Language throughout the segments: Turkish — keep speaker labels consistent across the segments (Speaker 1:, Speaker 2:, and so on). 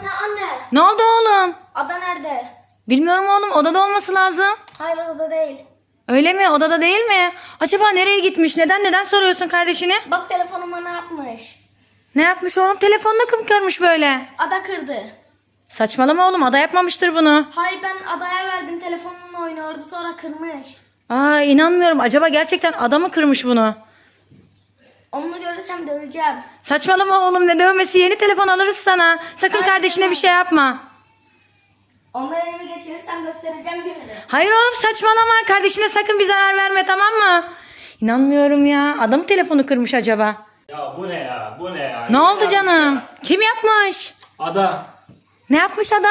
Speaker 1: Anne anne.
Speaker 2: Ne oldu oğlum?
Speaker 1: Ada nerede?
Speaker 2: Bilmiyorum oğlum odada olması lazım.
Speaker 1: Hayır odada değil.
Speaker 2: Öyle mi? Odada değil mi? Acaba nereye gitmiş? Neden neden soruyorsun kardeşine?
Speaker 1: Bak telefonuma ne yapmış?
Speaker 2: Ne yapmış oğlum? Telefonunu kım kırmış böyle.
Speaker 1: Ada kırdı.
Speaker 2: Saçmalama oğlum. Ada yapmamıştır bunu.
Speaker 1: Hayır ben adaya verdim telefonunla oynuyordu sonra kırmış.
Speaker 2: Aa inanmıyorum. Acaba gerçekten ada mı kırmış bunu?
Speaker 1: Onu görürsem döveceğim.
Speaker 2: Saçmalama oğlum ne dövmesi yeni telefon alırız sana. Sakın
Speaker 1: Ay,
Speaker 2: kardeşine
Speaker 1: tamam.
Speaker 2: bir şey yapma.
Speaker 1: Onu elime geçirirsem göstereceğim gününü.
Speaker 2: Hayır oğlum saçmalama. Kardeşine sakın bir zarar verme tamam mı? İnanmıyorum ya. Adam telefonu kırmış acaba?
Speaker 3: Ya bu ne ya? Bu ne ya?
Speaker 2: Ne oldu
Speaker 3: yapmış
Speaker 2: canım?
Speaker 3: ya?
Speaker 2: Kim yapmış?
Speaker 3: Ada.
Speaker 2: Ne yapmış ada?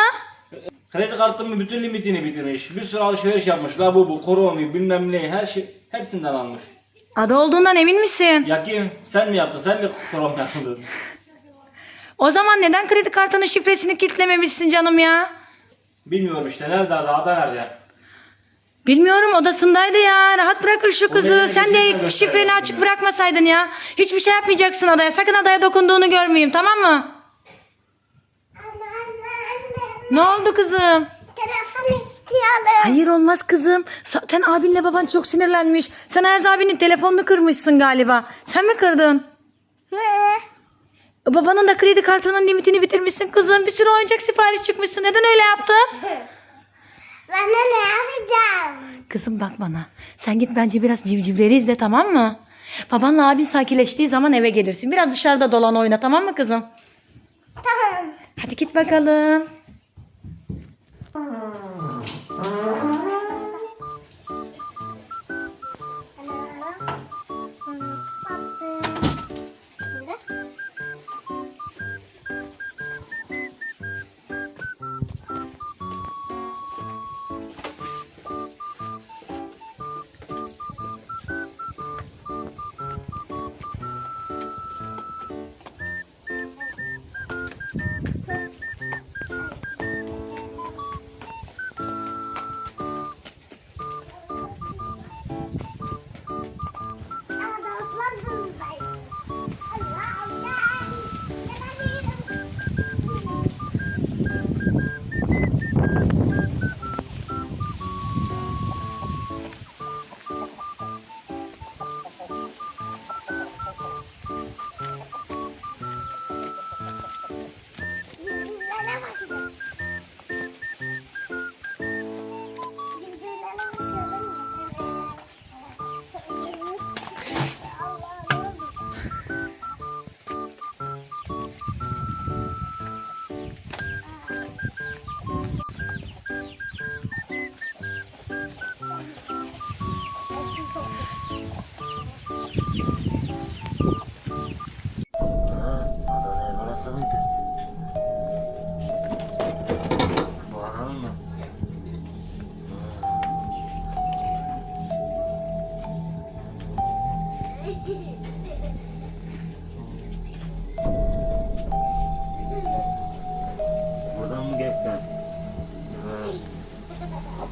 Speaker 3: Kredi kartımın bütün limitini bitirmiş. Bir sürü alışveriş yapmış. La bu bu, koromi, bilmem ne. Her şey hepsinden almış.
Speaker 2: Ada olduğundan emin misin?
Speaker 3: Ya kim? Sen mi yaptın? Sen mi korom yaptın?
Speaker 2: O zaman neden kredi kartının şifresini kilitlememişsin canım ya?
Speaker 3: Bilmiyorum işte. Nerede ada? Ada nerede?
Speaker 2: Bilmiyorum odasındaydı ya. Rahat bırakın şu kızı. Sen de
Speaker 3: göster
Speaker 2: şifreni
Speaker 3: yani.
Speaker 2: açık bırakmasaydın ya. Hiçbir şey yapmayacaksın adaya. Sakın adaya dokunduğunu görmeyeyim tamam mı? Ne oldu kızım?
Speaker 1: İstiyorum.
Speaker 2: Hayır olmaz kızım. Zaten abinle baban çok sinirlenmiş. Sen Ayaz abinin telefonunu kırmışsın galiba. Sen mi kırdın? Babanın da kredi kartının limitini bitirmişsin kızım. Bir sürü oyuncak sipariş çıkmışsın. Neden öyle yaptın?
Speaker 1: Ben de ne yapacağım?
Speaker 2: Kızım bak bana. Sen git bence biraz civcivleri izle tamam mı? Babanla abin sakinleştiği zaman eve gelirsin. Biraz dışarıda dolan oyna tamam mı kızım?
Speaker 1: Tamam.
Speaker 2: Hadi git bakalım.
Speaker 3: Ada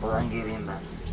Speaker 3: Kapıdan gireyim ben.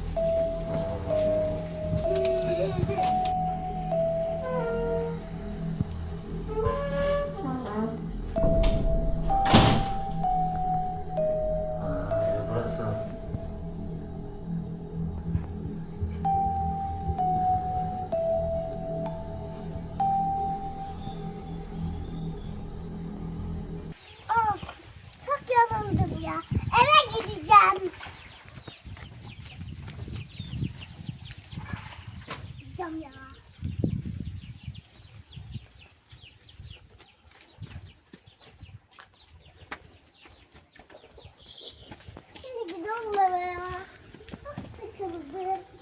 Speaker 1: Eve ya. Çok sıkıldım.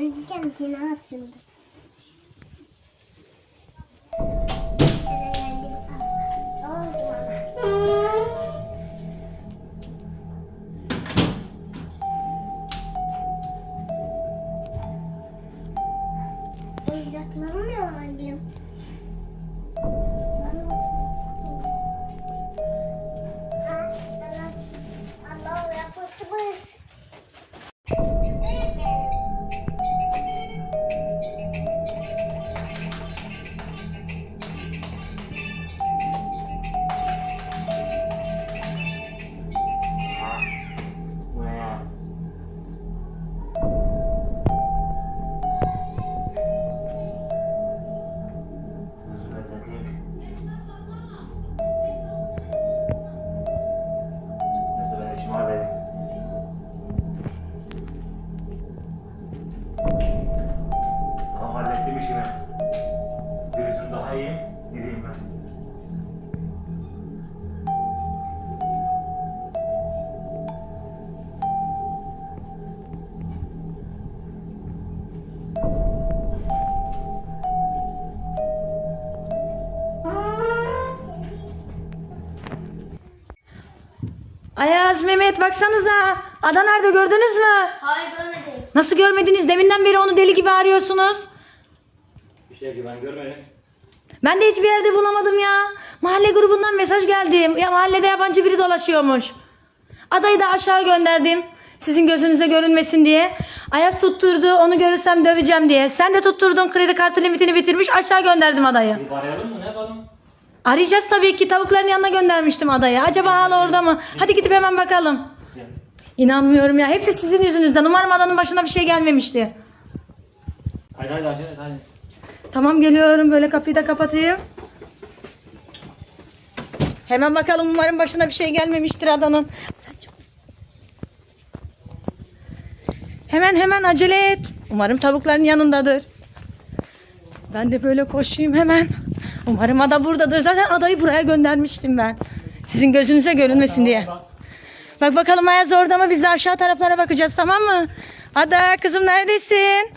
Speaker 1: Kendi kendine açıldı.
Speaker 2: Ayaz, Mehmet baksanıza. Ada nerede gördünüz mü?
Speaker 1: Hayır görmedik.
Speaker 2: Nasıl görmediniz? Deminden beri onu deli gibi arıyorsunuz.
Speaker 3: Bir şey ki ben görmedim.
Speaker 2: Ben de hiçbir yerde bulamadım ya. Mahalle grubundan mesaj geldi. Ya mahallede yabancı biri dolaşıyormuş. Adayı da aşağı gönderdim. Sizin gözünüze görünmesin diye. Ayaz tutturdu. Onu görürsem döveceğim diye. Sen de tutturdun. Kredi kartı limitini bitirmiş. Aşağı gönderdim adayı.
Speaker 3: Bir arayalım mı? Ne yapalım?
Speaker 2: Arayacağız tabii ki. Tavukların yanına göndermiştim adayı. Acaba hala orada mı? Hadi gidip hemen bakalım. İnanmıyorum ya. Hepsi sizin yüzünüzden. Umarım adanın başına bir şey gelmemişti.
Speaker 3: Hadi hadi hadi hadi.
Speaker 2: Tamam geliyorum. Böyle kapıyı da kapatayım. Hemen bakalım umarım başına bir şey gelmemiştir adanın. Sen çok- Hemen hemen acele et. Umarım tavukların yanındadır. Ben de böyle koşayım hemen. Umarım ada buradadır. Zaten adayı buraya göndermiştim ben. Sizin gözünüze görünmesin diye.
Speaker 3: Bak.
Speaker 2: Bak bakalım Ayaz orada mı? Biz de aşağı taraflara bakacağız tamam mı? Ada kızım neredesin?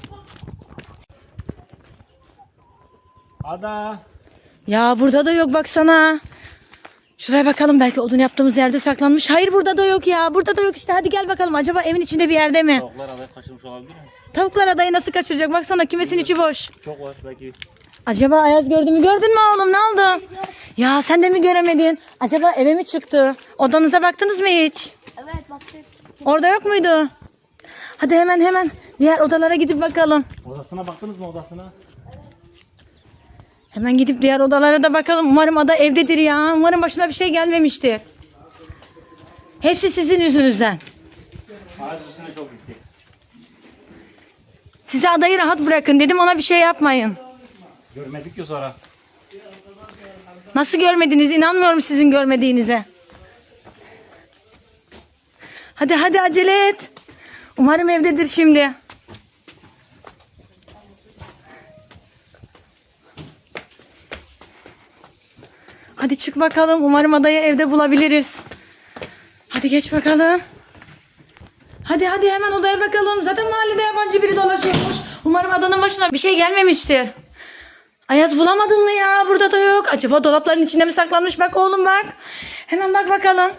Speaker 3: Ada.
Speaker 2: Ya burada da yok baksana. Şuraya bakalım belki odun yaptığımız yerde saklanmış. Hayır burada da yok ya. Burada da yok işte. Hadi gel bakalım. Acaba evin içinde bir yerde mi?
Speaker 3: Tavuklar adayı kaçırmış olabilir mi?
Speaker 2: Tavuklar adayı nasıl kaçıracak? Baksana kümesin içi boş.
Speaker 3: Çok var belki.
Speaker 2: Acaba Ayaz gördü mü? Gördün mü oğlum? Ne oldu? Ya sen de mi göremedin? Acaba eve mi çıktı? Odanıza baktınız mı hiç?
Speaker 1: Evet baktık.
Speaker 2: Orada yok muydu? Hadi hemen hemen diğer odalara gidip bakalım.
Speaker 3: Odasına baktınız mı odasına?
Speaker 2: Hemen gidip diğer odalara da bakalım. Umarım ada evdedir ya. Umarım başına bir şey gelmemiştir. Hepsi sizin yüzünüzden.
Speaker 3: Ağaç üstüne çok gitti.
Speaker 2: Size adayı rahat bırakın dedim ona bir şey yapmayın.
Speaker 3: Görmedik ki sonra.
Speaker 2: Nasıl görmediniz? İnanmıyorum sizin görmediğinize. Hadi hadi acele et. Umarım evdedir şimdi. Hadi çık bakalım. Umarım adayı evde bulabiliriz. Hadi geç bakalım. Hadi hadi hemen odaya bakalım. Zaten mahallede yabancı biri dolaşıyormuş. Umarım adanın başına bir şey gelmemiştir. Ayaz bulamadın mı ya? Burada da yok. Acaba dolapların içinde mi saklanmış? Bak oğlum bak. Hemen bak bakalım.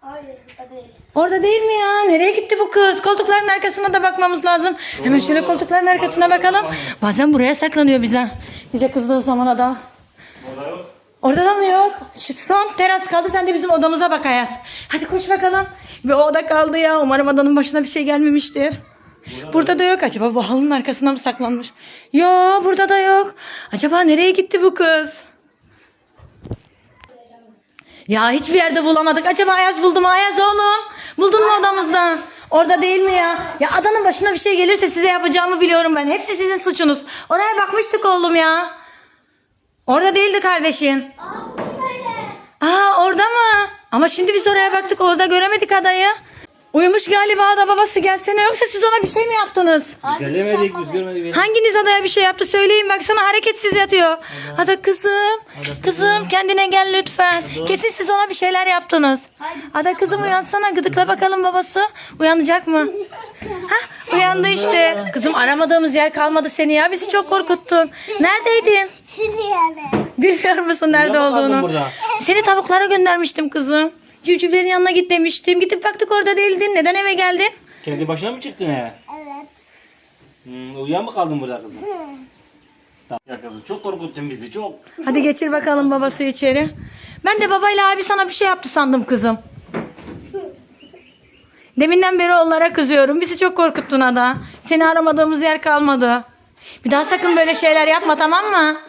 Speaker 1: Hayır burada değil.
Speaker 2: Orada değil mi ya? Nereye gitti bu kız? Koltukların arkasına da bakmamız lazım. Hemen şöyle koltukların arkasına bakalım. Bazen buraya saklanıyor bize. Bize kızdığı zaman ada.
Speaker 3: Orada yok.
Speaker 2: Orada da mı yok? Şu son teras kaldı. Sen de bizim odamıza bak Ayaz. Hadi koş bakalım. Bir oda kaldı ya. Umarım adanın başına bir şey gelmemiştir. Burada da yok. Acaba bu halının arkasına mı saklanmış? Yo burada da yok. Acaba nereye gitti bu kız? Ya hiçbir yerde bulamadık. Acaba Ayaz buldu mu? Ayaz oğlum. Buldun mu odamızda? Orada değil mi ya? Ya adanın başına bir şey gelirse size yapacağımı biliyorum ben. Hepsi sizin suçunuz. Oraya bakmıştık oğlum ya. Orada değildi kardeşin.
Speaker 1: Aa
Speaker 2: orada mı? Ama şimdi biz oraya baktık orada göremedik adayı. Uyumuş galiba da babası gelsene yoksa siz ona bir şey mi yaptınız?
Speaker 3: Gelemedik biz görmedik.
Speaker 2: Hanginiz adaya bir şey yaptı söyleyin baksana hareketsiz yatıyor. Ada kızım. Kızım kendine gel lütfen. Kesin siz ona bir şeyler yaptınız. Ada kızım uyansana gıdıkla bakalım babası. Uyanacak mı? Hah uyandı işte. Kızım aramadığımız yer kalmadı seni ya bizi çok korkuttun. Neredeydin?
Speaker 1: Siz yani.
Speaker 2: Bilmiyor musun nerede olduğunu? Seni tavuklara göndermiştim kızım. Civcivlerin yanına git demiştim. Gidip baktık orada değildin. Neden eve geldin?
Speaker 3: Kendi başına mı çıktın he?
Speaker 1: Evet.
Speaker 3: Hmm, uyuyan mı kaldın burada kızım? Tamam. Ya kızım çok korkuttun bizi çok.
Speaker 2: Hadi geçir bakalım babası içeri. Ben de babayla abi sana bir şey yaptı sandım kızım. Deminden beri onlara kızıyorum. Bizi çok korkuttun Ada. Seni aramadığımız yer kalmadı. Bir daha sakın böyle şeyler yapma tamam mı?